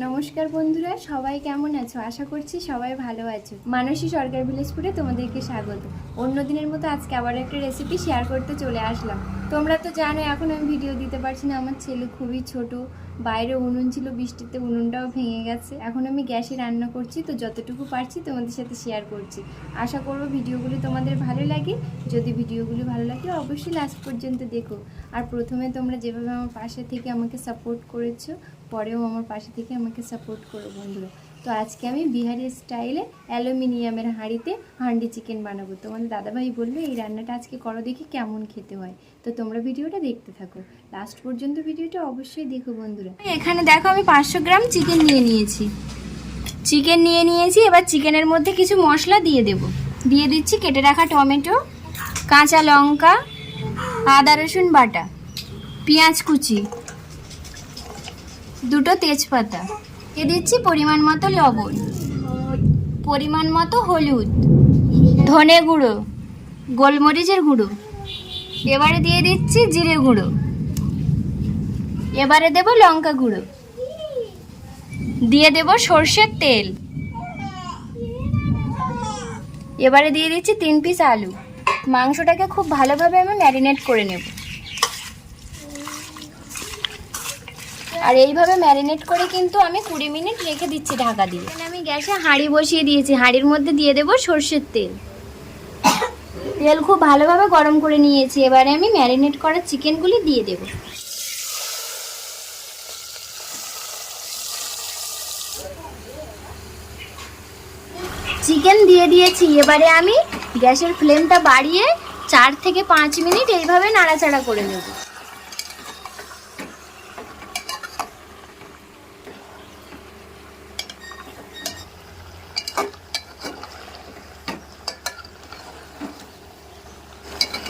নমস্কার বন্ধুরা, সবাই কেমন আছো? আশা করছি সবাই ভালো আছো। মানসী সরকার ভিলেজপুরে তোমাদেরকে স্বাগত। অন্য দিনের মতো আজকে আবার একটা রেসিপি শেয়ার করতে চলে আসলাম। তোমরা তো জানো এখন আমি ভিডিও দিতে পারছি না। আমার ছেলে খুবই ছোট বাইরে উনুন ছিল, বৃষ্টিতে উনুনটাও ভেঙে গেছে। এখন আমি গ্যাসে রান্না করছি, তো যতটুকু পারছি তোমাদের সাথে শেয়ার করছি। আশা করব ভিডিওগুলি তোমাদের ভালো লাগে। যদি ভিডিওগুলি ভালো লাগে, অবশ্যই লাস্ট পর্যন্ত দেখো। আর প্রথমে তোমরা যেভাবে আমার পাশে থেকে আমাকে সাপোর্ট করেছ, পরেও আমার পাশে থেকে আমাকে সাপোর্ট করো বন্ধুরা। তো আজকে আমি বিহারি স্টাইলে অ্যালুমিনিয়ামের হাঁড়িতে হান্ডি চিকেন বানাবো। তোমাদের দাদাভাই বলল, এই রান্নাটা আজকে করো দেখি কেমন খেতে হয়। তো তোমরা ভিডিওটা দেখতে থাকো। লাস্ট পর্যন্ত ভিডিওটা অবশ্যই দেখো বন্ধুরা। এখানে দেখো, আমি পাঁচশো গ্রাম চিকেন নিয়ে নিয়েছি। চিকেন নিয়ে নিয়েছি, এবার চিকেনের মধ্যে কিছু মশলা দিয়ে দেব। দিয়ে দিচ্ছি কেটে রাখা টমেটো, কাঁচা লঙ্কা, আদা রসুন বাটা, পেঁয়াজ কুচি, দুটো তেজপাতা। দিয়ে দিচ্ছি পরিমাণ মতো লবণ। পরিমাণ মতো হলুদ। ধনে গুঁড়ো। গোলমরিচের গুঁড়ো। এবারে দিয়ে দিচ্ছি জিরে গুঁড়ো। এবারে দেব লঙ্কা গুঁড়ো। দিয়ে দেব সর্ষের তেল। এবারে দিয়ে দিচ্ছি তিন পিস আলু। মাংসটাকে খুব ভালোভাবে আমি ম্যারিনেট করে নেব। আর এইভাবে ম্যারিনেট করে কিন্তু আমি কুড়ি মিনিট রেখে দিচ্ছি ঢাকা দিয়ে। এখানে আমি গ্যাসে হাঁড়ি বসিয়ে দিয়েছি। হাঁড়ির মধ্যে দিয়ে দেবো সর্ষের তেল। তেল খুব ভালোভাবে গরম করে নিয়েছি। এবারে আমি ম্যারিনেট করা চিকেনগুলি দিয়ে দেবো। চিকেন দিয়ে দিয়েছি। এবারে আমি গ্যাসের ফ্লেমটা বাড়িয়ে চার থেকে পাঁচ মিনিট এইভাবে নাড়াচাড়া করে নেব।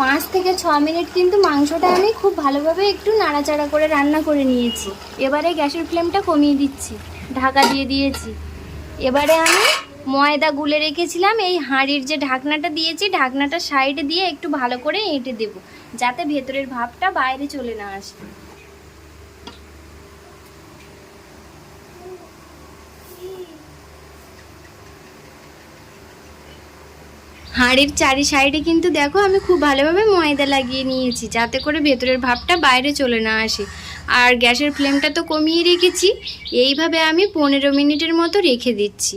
পাঁচ থেকে ছ মিনিট কিন্তু মাংসটা আমি খুব ভালোভাবে একটু নাড়াচাড়া করে রান্না করে নিয়েছি। এবারে গ্যাসের ফ্লেমটা কমিয়ে দিচ্ছি। ঢাকা দিয়ে দিয়েছি। এবারে আমি ময়দা গুলে রেখেছিলাম। এই হাঁড়ির যে ঢাকনাটা দিয়েছি, ঢাকনাটা সাইডে দিয়ে একটু ভালো করে এঁটে দেব, যাতে ভেতরের ভাবটা বাইরে চলে না আসে। হাঁড়ির চারি সাইডে কিন্তু দেখো আমি খুব ভালোভাবে ময়দা লাগিয়ে নিয়েছি, যাতে করে ভেতরের ভাবটা বাইরে চলে না আসে। আর গ্যাসের ফ্লেমটা তো কমিয়ে রেখেছি, এইভাবে আমি পনেরো মিনিটের মতো রেখে দিচ্ছি।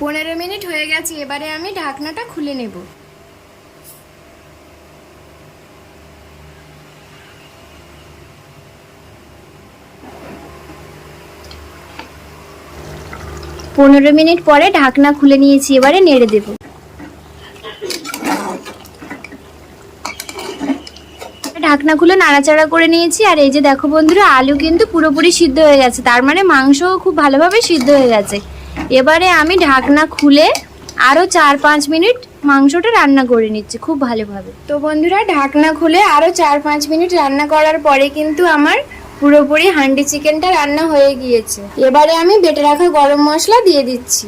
পনেরো মিনিট হয়ে গেছে, এবারে আমি ঢাকনাটা খুলে নেব। পনেরো মিনিট পরে ঢাকনা খুলে নিয়েছি, এবারে নেড়ে দেবো। ঢাকনা খুলে নাড়াচাড়া করে নিয়েছি, আর এই যে দেখো বন্ধুরা, আলু কিন্তু পুরোপুরি সিদ্ধ হয়ে গেছে। তার মানে মাংসও খুব ভালোভাবে সিদ্ধ হয়ে গেছে। এবারে আমি ঢাকনা খুলে আরও চার পাঁচ মিনিট মাংসটা রান্না করে নিচ্ছি খুব ভালোভাবে। তো বন্ধুরা, ঢাকনা খুলে আরও চার পাঁচ মিনিট রান্না করার পরে কিন্তু আমার পুরোপুরি হান্ডি চিকেনটা রান্না হয়ে গিয়েছে। এবারে আমি বেটে রাখা গরম মশলা দিয়ে দিচ্ছি।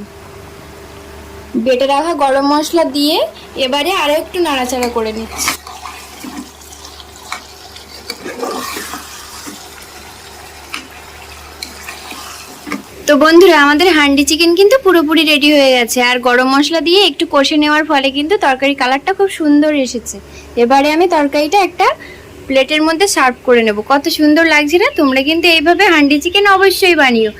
বেটে রাখা গরম মশলা দিয়ে এবারে আরও একটু নাড়াচাড়া করে নিচ্ছি। তো বন্ধুরা, আমাদের হান্ডি চিকেন কিন্তু পুরোপুরি রেডি হয়ে গেছে। আর গরম মশলা দিয়ে একটু কষে নেওয়ার ফলে কিন্তু তরকারি কালারটা খুব সুন্দর এসেছে। এবারে আমি তরকারিটা একটা প্লেটের মধ্যে সার্ভ করে নেব। কত সুন্দর লাগছে না? তোমরা কিন্তু এইভাবে হান্ডি চিকেন অবশ্যই বানিও।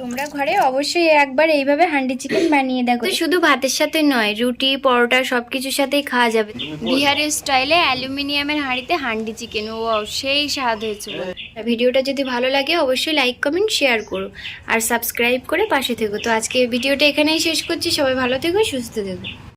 তোমরা ঘরে অবশ্যই একবার এইভাবে হান্ডি চিকেন বানিয়ে দেখো। শুধু ভাতের সাথে নয় রুটি পরোটা সব কিছুর সাথেই খাওয়া যাবে। বিহারের স্টাইলে অ্যালুমিনিয়ামের হাঁড়িতে হান্ডি চিকেন ও সেই স্বাদ হয়েছিল। ভিডিওটা যদি ভালো লাগে অবশ্যই লাইক কমেন্ট শেয়ার করো। আর সাবস্ক্রাইব করে পাশে থেকো। তো আজকে ভিডিওটা এখানেই শেষ করছি। সবাই ভালো থেকো সুস্থ থেকো।